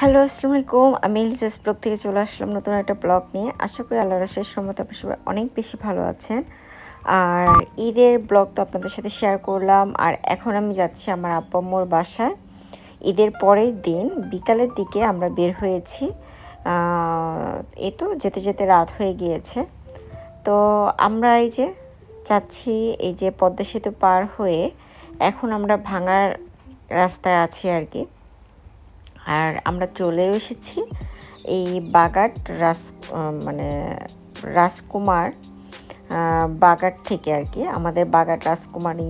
Hello আসসালামু আলাইকুম আমি লিজাস ব্লগ থেকে চলে আসলাম নতুন একটা ব্লগ নিয়ে। আশা করি আল্লাহ রাশের সময় আপনার সবাই অনেক বেশি ভালো আছেন। আর ঈদের ব্লগ তো আপনাদের সাথে শেয়ার করলাম। আর এখন আমি যাচ্ছি আমার আব্বা আম্মুর বাসায়। ঈদের পরের দিন, বিকালের দিকে আমরা বের হয়েছি। এ তো যেতে যেতে রাত হয়ে গিয়েছে। তো আমরা এই যে যাচ্ছি, এই যে পদ্মা সেতু পার হয়ে এখন আমরা ভাঙার রাস্তায় আছি আর কি। আর আমরা চলে এসেছি এই বাগাট রাস মানে রাজকুমার বাগাট থেকে আর কি। আমাদের বাগাট রাজকুমারী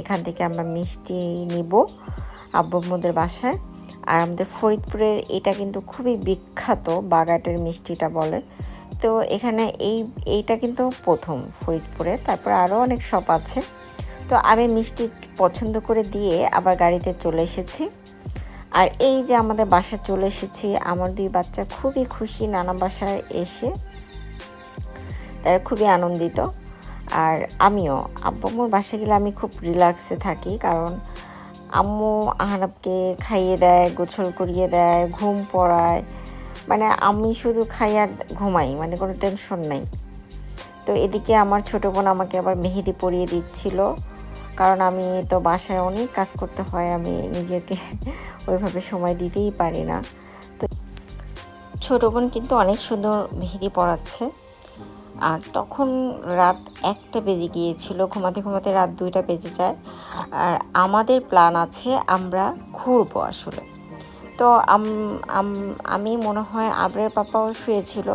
এখান থেকে আমরা মিষ্টি নিব আব্বুমদের বাসায়। আর আমাদের ফরিদপুরের এটা কিন্তু খুবই বিখ্যাত বাগাটের মিষ্টিটা বলে। তো এখানে এই, এইটা কিন্তু প্রথম ফরিদপুরে। তারপর আরও অনেক শপ আছে। তো আমি মিষ্টি পছন্দ করে দিয়ে আবার গাড়িতে চলে এসেছি। আর এই যে আমাদের বাসা চলে এসেছি, আমার দুই বাচ্চা খুবই খুশি নানা বাসায় এসে। তারা খুবই আনন্দিত। আর আমিও আব্বুর বাসায় গেলে আমি খুব রিল্যাক্সে থাকি কারণ আম্মু আহারাবকে খাইয়ে দেয় গোছল করিয়ে দেয়, ঘুম পড়ায়। মানে আমি শুধু খাই আর ঘুমাই মানে কোনো টেনশন নাই। তো এদিকে আমার ছোটো বোন আমাকে আবার মেহেদি পরিয়ে দিচ্ছিল। কারণ আমি তো বাসায় অনেক কাজ করতে হয়, আমি নিজেকে ওইভাবে সময় দিতেই পারি না। তো ছোটো বোন কিন্তু অনেক সুন্দর মেহেদি পড়াচ্ছে আর তখন রাত একটা বেজে গিয়েছিল, ঘুমাতে ঘুমাতে রাত দুইটা বেজে যায়। আর আমাদের প্ল্যান আছে আমরা ঘুরবো আসলে। তো আমি মনে হয় আবরের পাপাও শুয়েছিল।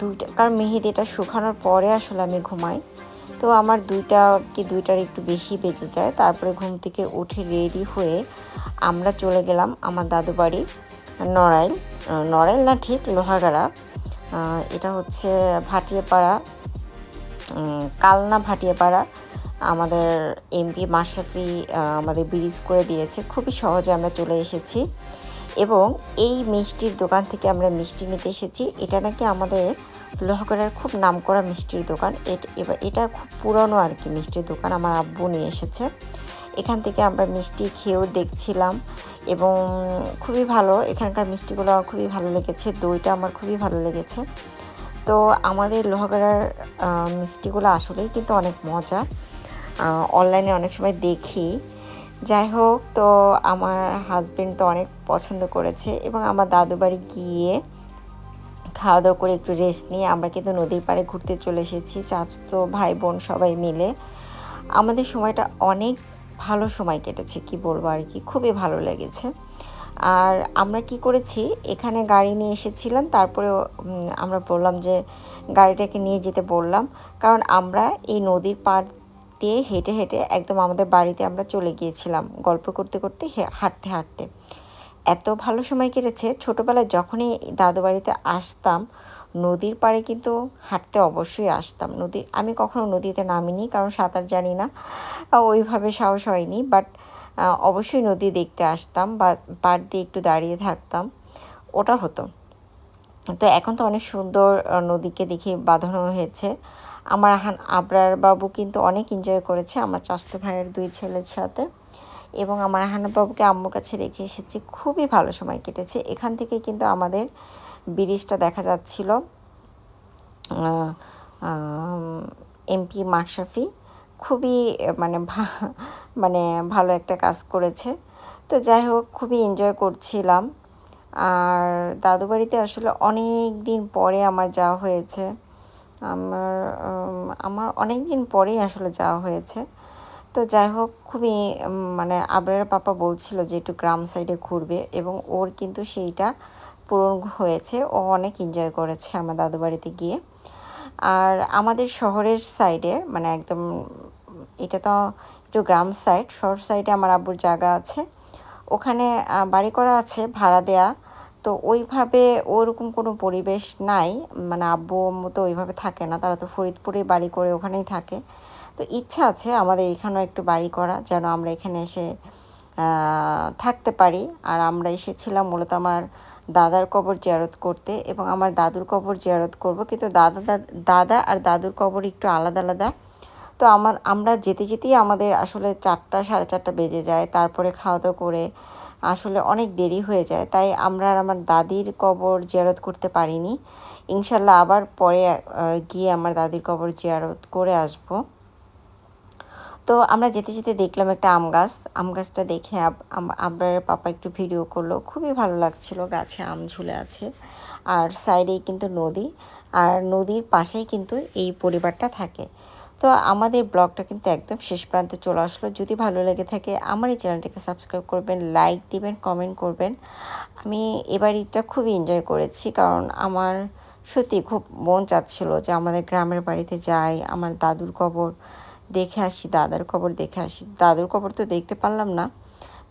দুইটা, কারণ মেহেদিটা শুকানোর পরে আসলে আমি ঘুমাই। তো আমার দুইটা, কি দুইটার একটু বেশি বেঁচে যায়। তারপরে ঘুম থেকে উঠে রেডি হয়ে আমরা চলে গেলাম আমার দাদু বাড়ি, নড়াইল। নড়াইল না ঠিক, লোহাগাড়া। এটা হচ্ছে ভাটিয়াপাড়া কালনা ভাটিয়াপাড়া। আমাদের এমপি মাশরাফি আমাদের ব্রিজ করে দিয়েছে। খুবই সহজে আমরা চলে এসেছি। এবং এই মিষ্টির দোকান থেকে আমরা মিষ্টি নিতে এসেছি। এটা নাকি আমাদের লোহাগড়ার খুব নাম করা মিষ্টির দোকান। এবার এটা খুব পুরনো আর কি মিষ্টির দোকান। আমার আব্বু নিয়ে এসেছে। এখান থেকে আমরা মিষ্টি খেয়েও দেখছিলাম এবং খুবই ভালো। এখানকার মিষ্টিগুলো খুবই ভালো লেগেছে। দইটা আমার খুবই ভালো লেগেছে। তো আমাদের লোহাগড়ার মিষ্টিগুলো আসলেই কিন্তু অনেক মজা। অনলাইনে অনেক সময় দেখি। যাই হোক, তো আমার হাজব্যান্ড তো অনেক পছন্দ করেছে এবং আমার দাদু বাড়ি গিয়ে খাওয়া দাওয়া করে একটু রেস্ট নিয়ে আমরা কিন্তু নদীর পাড়ে ঘুরতে চলে এসেছি। চাচতো ভাই বোন সবাই মিলে। আমাদের সময়টা অনেক ভালো সময় কেটেছে, কি বলব আর কি? খুবই ভালো লেগেছে। আর আমরা কি করেছি, এখানে গাড়ি নিয়ে এসেছিলাম, তারপরে আমরা বললাম যে গাড়িটাকে নিয়ে যেতে বললাম। কারণ আমরা এই নদীর পাড় দিয়ে হেঁটে হেঁটে একদম আমাদের বাড়িতে আমরা চলে গিয়েছিলাম, গল্প করতে করতে হাঁটতে হাঁটতে। এত ভালো সময় কেটেছে, ছোটোবেলায় যখনই দাদু বাড়িতে আসতাম, নদীর পাড়ে কিন্তু হাঁটতে অবশ্যই আসতাম। নদী, আমি কখনো নদীতে নামিনি, কারণ সাঁতার জানি না ওইভাবে সাহস হয়নি বাট অবশ্যই নদী দেখতে আসতাম বা পাড় দিয়ে একটু দাঁড়িয়ে থাকতাম, ওটা হতো। তো এখন তো অনেক সুন্দর নদীকে দেখে বাঁধানো হয়েছে। আমার আবরার বাবু কিন্তু অনেক এনজয় করেছে, আমার চাস্তো ভাইয়ের দুই ছেলের সাথে। এবং আমার হানাবাবুকে আম্মুর কাছে রেখে এসেছি। খুবই ভালো সময় কেটেছে। এখান থেকে কিন্তু আমাদের ব্রিজটা দেখা যাচ্ছিল এমপি মাশরাফি। খুবই মানে মানে ভালো একটা কাজ করেছে। তো যাই হোক, খুবই এনজয় করছিলাম। আর দাদু বাড়িতে আসলে অনেক দিন পরে আমার যাওয়া হয়েছে। আমার আমার অনেক দিন পরেই আসলে যাওয়া হয়েছে। তো যাই হোক, খুবই মানে আবরার পাপা বলছিল যে একটু গ্রাম সাইডে ঘুরবে এবং ওর কিন্তু সেইটা পূরণ হয়েছে। ও অনেক এনজয় করেছে আমার দাদু বাড়িতে গিয়ে। আর আমাদের শহরের সাইডে মানে একদম, এটা তো একটু গ্রাম সাইড শহর সাইডে আমার আব্বুর জায়গা আছে। ওখানে বাড়ি করা আছে, ভাড়া দেয়া। তো ওইভাবে ওরকম কোনো পরিবেশ নাই। মানে আব্বু মতো ওইভাবে থাকে না, তারা তো ফরিদপুরে বাড়ি করে ওখানেই থাকে। তো ইচ্ছা আছে আমাদের এখানেও একটু বাড়ি করা, যেন আমরা এখানে এসে থাকতে পারি। আর আমরা এসেছিলাম মূলত আমার দাদার কবর জিয়ারত করতে এবং আমার দাদুর কবর জিয়ারত করব, কিন্তু দাদা দাদা আর দাদুর কবর একটু আলাদা আলাদা। তো আমার আমরা যেতে যেতেই আমাদের আসলে চারটা, সাড়ে চারটা বেজে যায়, তারপরে খাওয়া দাওয়া করে আসলে অনেক দেরি হয়ে যায়। তাই আমরা আর আমার দাদির কবর জিয়ারত করতে পারিনি। ইনশাল্লাহ আবার পরে গিয়ে আমার দাদির কবর জিয়ারত করে আসব। তো আমরা যেতে যেতে দেখলাম একটা আম গাছ। আম গাছটা দেখে আমার পাপা একটু ভিডিও করল। খুবই ভালো লাগছিল গাছে আম ঝুলে আছে। আর সাইডেই কিন্তু নদী। আর নদীর পাশেই কিন্তু এই পরিবারটা থাকে। তো আমাদের ব্লগটা কিন্তু একদম শেষ প্রান্তে চলে আসলো। যদি ভালো লেগে থাকে, আমার এই চ্যানেলটাকে সাবস্ক্রাইব করবেন, লাইক দিবেন, কমেন্ট করবেন। আমি এবার ঈদটা খুবই এনজয় করেছি। কারণ আমার সত্যি খুব মন চাচ্ছিল যে আমাদের গ্রামের বাড়িতে যাই, আমার দাদুর কবর। দেখে আসি, দাদার কবর দেখে আসি। দাদুর কবর তো দেখতে পারলাম না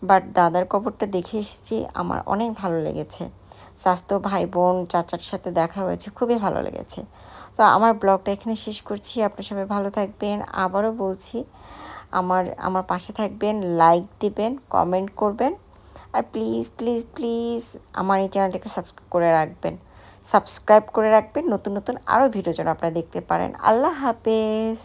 বাট দাদার কবরটা দেখে এসেছি, আমার অনেক ভালো লেগেছে। স্বাস্থ্য ভাই বোন চাচার সাথে দেখা হয়েছে, খুবই ভালো লেগেছে। তো আমার ব্লগটা এখানে শেষ করছি, আপনার সবাই ভালো থাকবেন। আবারও বলছি, আমার আমার পাশে থাকবেন লাইক দিবেন কমেন্ট করবেন, আর প্লিজ প্লিজ প্লিজ আমার এই চ্যানেলটাকে সাবস্ক্রাইব করে রাখবেন। সাবস্ক্রাইব করে রাখবেন, নতুন নতুন আরও ভিডিও যেন আপনারা দেখতে পারেন। আল্লাহ হাফেজ।